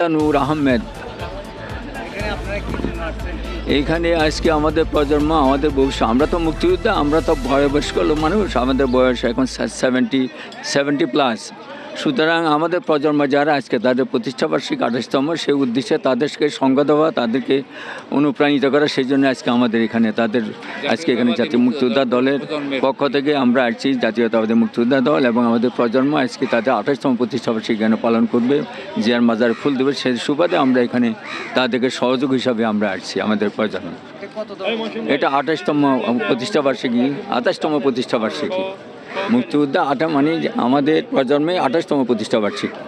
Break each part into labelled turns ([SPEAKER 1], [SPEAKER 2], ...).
[SPEAKER 1] নূর আহমেদ।
[SPEAKER 2] এখানে
[SPEAKER 1] আজকে আমাদের প্রজন্ম, আমাদের ভবিষ্যৎ। আমরা তো মুক্তিযোদ্ধা, আমরা তো বয়বয়স্ক মানুষ। আমাদের বয়স এখন সেভেন্টি সেভেন্টি প্লাস সুতরাং আমাদের প্রজন্ম যারা আজকে তাদের প্রতিষ্ঠাবার্ষিক আঠাশতম সেই উদ্দেশ্যে তাদেরকে সঙ্গ দেওয়া তাদেরকে অনুপ্রাণিত করা সেই জন্য আজকে আমাদের এখানে তাদের আজকে এখানে জাতীয় মুক্তিযোদ্ধা দলের পক্ষ থেকে আমরা আসছি জাতীয়তাবাদী মুক্তিযোদ্ধা দল এবং আমাদের প্রজন্ম আজকে তাদের আঠাশতম প্রতিষ্ঠাবার্ষিক এখানে পালন করবে জিয়ার মাজার ফুল দেবে সেই সুবাদে আমরা এখানে তাদেরকে সহযোগ হিসাবে আমরা আসছি আমাদের প্রজন্ম।
[SPEAKER 2] এটা
[SPEAKER 1] আঠাশতম প্রতিষ্ঠা বার্ষিকী আঠাশতম প্রতিষ্ঠা বার্ষিকী মুক্তিযোদ্ধা আটা মানে আমাদের প্রজন্মে আঠাশতম প্রতিষ্ঠা বার্ষিকী।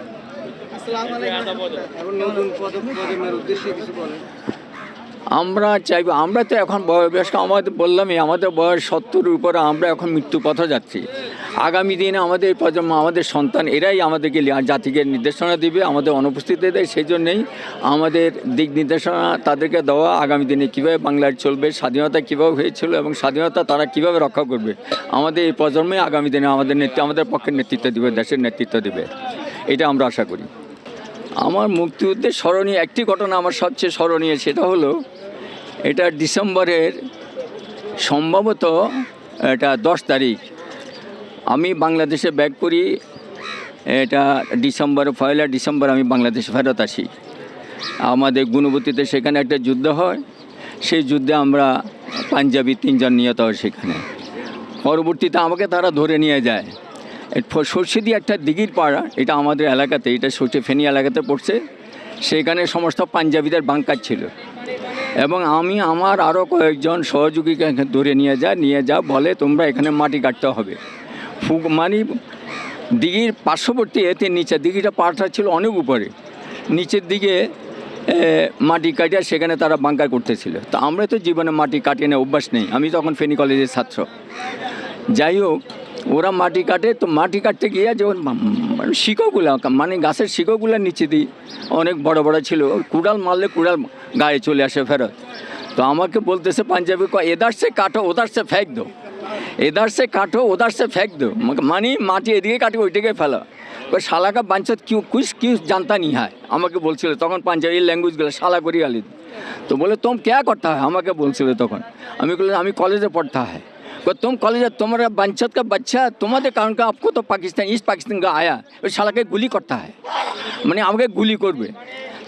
[SPEAKER 1] আমরা চাইব, আমরা তো এখন বয়স্ক আমাদের বললামই, আমাদের বয়স সত্তর উপরে আমরা এখন মৃত্যু পথে যাচ্ছি। আগামী দিনে আমাদের প্রজন্ম, আমাদের সন্তান, এরাই আমাদেরকে জাতিকে নির্দেশনা দিবে, আমাদের অনুপস্থিতি দেয়, সেই জন্যেই আমাদের দিক নির্দেশনা তাদেরকে দেওয়া আগামী দিনে কীভাবে বাংলার চলবে, স্বাধীনতা কীভাবে হয়েছিল এবং স্বাধীনতা তারা কীভাবে রক্ষা করবে, আমাদের এই প্রজন্মে আগামী দিনে আমাদের নেতৃত্ব আমাদের পক্ষে নেতৃত্ব দেবে, দেশের নেতৃত্ব দেবে, এটা আমরা আশা করি। আমার মুক্তিযুদ্ধের স্মরণীয় একটি ঘটনা আমার সবচেয়ে স্মরণীয়, সেটা হলো, এটা ডিসেম্বরের সম্ভবত এটা দশ তারিখ আমি বাংলাদেশে ব্যাক করি। এটা ডিসেম্বর, পয়লা ডিসেম্বর আমি বাংলাদেশে ফেরত আসি। আমাদের গুণবতীতে সেখানে একটা যুদ্ধ হয়। সেই যুদ্ধে আমরা পাঞ্জাবি তিনজন নিহত হয় সেখানে। পরবর্তীতে আমাকে তারা ধরে নিয়ে যায়। সর্ষেদি একটা দিঘির পাড়া, এটা আমাদের এলাকাতে, এটা সর্ষে ফেনী এলাকাতে পড়ছে। সেখানে সমস্ত পাঞ্জাবিদের বাংকার ছিল। এবং আমি আমার আরও কয়েকজন সহযোগীকে ধরে নিয়ে যা নিয়ে যা বলে তোমরা এখানে মাটি কাটতে হবে। ফুক মানে দিঘির পার্শ্ববর্তী এতে নিচে দিঘিটা পাড়টা ছিল অনেক উপরে। নিচের দিকে মাটি কাটিয়া সেখানে তারা বাঙ্কার করতেছিল। তো আমরা তো জীবনে মাটি কাটিয়ে না অভ্যাস নেই। আমি তখন ফেনী কলেজের ছাত্র। যাই হোক, ওরা মাটি কাটে। তো মাটি কাটতে গিয়ে যখন মানে শিকগুলো মানে গাছের শিকগুলো নিচে দিই, অনেক বড় বড় ছিল। কুড়াল মারলে কুড়াল গায়ে চলে আসে ফেরত। তো আমাকে বলতেছে, পাঞ্জাবি ক এদার সে কাটো ওদার সে ফেক দো। এদার সে কাটো ওদার সে ফেক দো মানে মাটি এদিকে কাটি ওইদিকে ফেলা ওই শালাকা বাঞ্চত কিউ কুছ কিউ জানতা নি হয় আমাকে বলছিল তখন পাঞ্জাবি ল্যাঙ্গুয়েজগুলো শালা করি গালি তো বলে তোম ক্যা করতে হয় আমাকে বলছিল তখন আমি বললাম আমি কলেজে পড়তে হয় को तुम कॉलेज तुम्हारा बंचत का बच्चा तुम्हारे कारण का आपको तो पाकिस्तान इस पाकिस्तान का आया ওই শালাকে গুলি করতে হয় মানে আমাকে গুলি করবে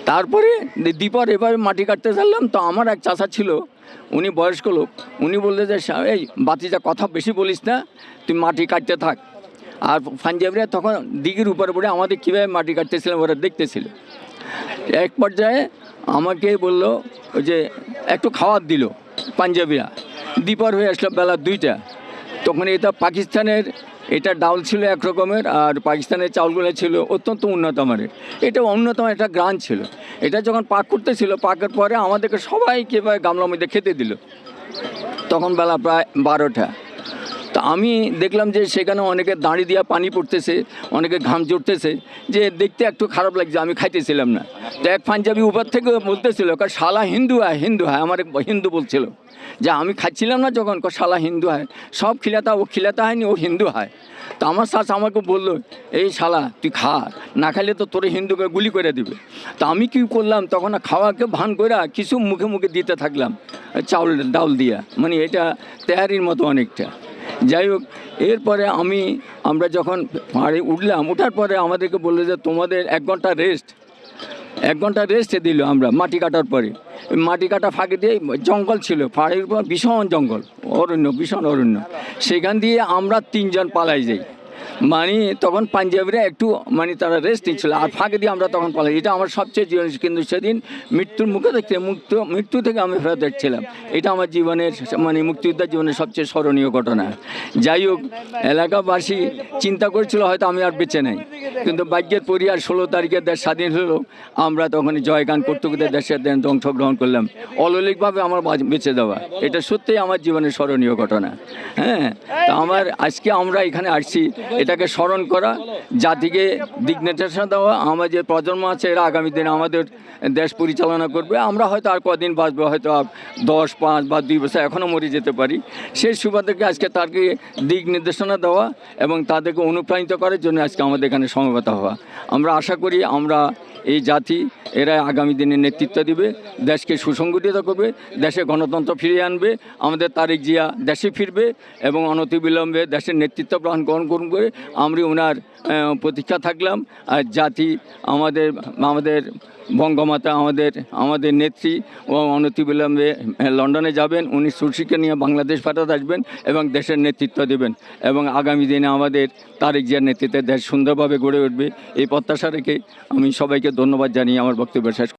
[SPEAKER 1] তারপরে দীপর এবার মাটি কাটতে চাইলাম, তো আমার এক চাচা ছিল, উনি বয়স্ক লোক, উনি বললে যে "শা- এই বাতিজা, কথা বেশি বলিস না, তুই মাটি কাটতে থাক। আর পাঞ্জাবিরা তখন দিঘির উপরে পড়ে আমাদের কীভাবে মাটি কাটতেছিলাম ওরা দেখতেছিল। এক পর্যায়ে আমাকে বলল যে, একটু খাবার দিল পাঞ্জাবিরা। দ্বীপর হয়ে আসলো বেলা দুইটা। তখন এটা পাকিস্তানের, এটা ডাউল ছিল এক রকমের আর পাকিস্তানের চাউলগুলো ছিল অত্যন্ত উন্নত মানের। এটা অন্যতম একটা গ্রান ছিল। এটা যখন পাক করতেছিল, পাকের পরে আমাদেরকে সবাইকে গামলার মধ্যে খেতে দিল। তখন বেলা প্রায় বারোটা। তা আমি দেখলাম যে সেখানে অনেকে দাঁড়িয়ে দিয়া পানি পড়তেছে, অনেকে ঘাম জড়তেছে যে দেখতে একটু খারাপ লাগছে, আমি খাইতেছিলাম না। তো এক পাঞ্জাবি উপর থেকে বলতেছিল কার শালা হিন্দু হয় হিন্দু হয় আমার হিন্দু বলছিল। যে আমি খাচ্ছিলাম না যখন শালা হিন্দু হয় সব খিলাতা, ও খিলাতা হয়নি, ও হিন্দু হয় তো আমার শাস আমাকে বলল, এই শালা, তুই খা, না খাইলে তো তোরে হিন্দুকে গুলি করে দিবে। তো আমি কি করলাম, তখন খাওয়াকে ভান করে কিছু মুখে মুখে দিতে থাকলাম, চাউল, ডাউল দিয়া মানে এটা তেহারির মতো অনেকটা। যাই হোক, এরপরে আমি, আমরা যখন পাহাড়ে উঠলাম ওঠার পরে আমাদেরকে বলল যে, তোমাদের এক ঘণ্টা রেস্ট এক ঘণ্টা রেস্টে দিল আমরা মাটি কাটার পরে। মাটি কাটা ফাঁকে দিয়ে জঙ্গল ছিল পাহাড়ের উপর ভীষণ জঙ্গল, অরণ্য, ভীষণ অরণ্য। সেখান দিয়ে আমরা তিনজন পালাই যাই। মানে তখন পাঞ্জাবিরা একটু মানে তারা রেস্ট নিচ্ছিল। আর ফাঁকে দিয়ে আমরা তখন পালাই এটা আমার সবচেয়ে জীবন কিন্তু সেদিন মৃত্যুর মুখে দেখতে মুক্ত মৃত্যু থেকে আমি ফেরত দেখছিলাম এটা আমার জীবনের মানে মুক্তিযোদ্ধার জীবনের সবচেয়ে স্মরণীয় ঘটনা। যাই হোক, এলাকাবাসী চিন্তা করছিল, হয়তো আমি আর বেঁচে নাই। কিন্তু ভাগ্যের পরিবার ষোলো তারিখে দেশ স্বাধীন হলো। আমরা তখন জয়গান করতে করতে দেশের দেন অংশগ্রহণ করলাম। অলৌলিকভাবে আমার বাঁচ- দেওয়া। এটা সত্যিই আমার জীবনের স্মরণীয় ঘটনা। হ্যাঁ? তা আমার, আজকে আমরা এখানে আসছি। এটাকে স্মরণ করা, জাতিকে দিক নির্দেশনা দেওয়া আমার যে প্রজন্ম আছে, এরা আগামী দিনে আমাদের দেশ পরিচালনা করবে। আমরা হয়তো আর কদিন বাঁচবো, হয়তো দশ, পাঁচ বা দুই বছর এখনও মরে যেতে পারি। সেই সুবাদকে আজকে তাকে দিক নির্দেশনা দেওয়া এবং তাদেরকে অনুপ্রাণিত করার জন্য আজকে আমাদের এখানে সমবেত হওয়া। আমরা আশা করি আমরা এই জাতি এরা আগামী দিনে নেতৃত্ব দিবে, দেশকে সুসংগঠিত করবে, দেশে গণতন্ত্র ফিরিয়ে আনবে, আমাদের তারেক জিয়া দেশে ফিরবে এবং অনতিবিলম্বে দেশের নেতৃত্ব গ্রহণ গ্রহণ করবে। আমরা ওনার প্রতীক্ষা থাকলাম। আর জাতি আমাদের আমাদের বঙ্গমাতা, আমাদের আমাদের নেত্রী ও অনতিবিলম্বে লন্ডনে যাবেন। উনি সুশিকে নিয়ে বাংলাদেশ পাঠাতে আসবেন এবং দেশের নেতৃত্ব দেবেন এবং আগামী দিনে আমাদের তারেক জিয়ার নেতৃত্বে দেশ সুন্দরভাবে গড়ে উঠবে। এই প্রত্যাশা রেখে আমি সবাইকে ধন্যবাদ জানিয়ে আমার বক্তব্য শেষ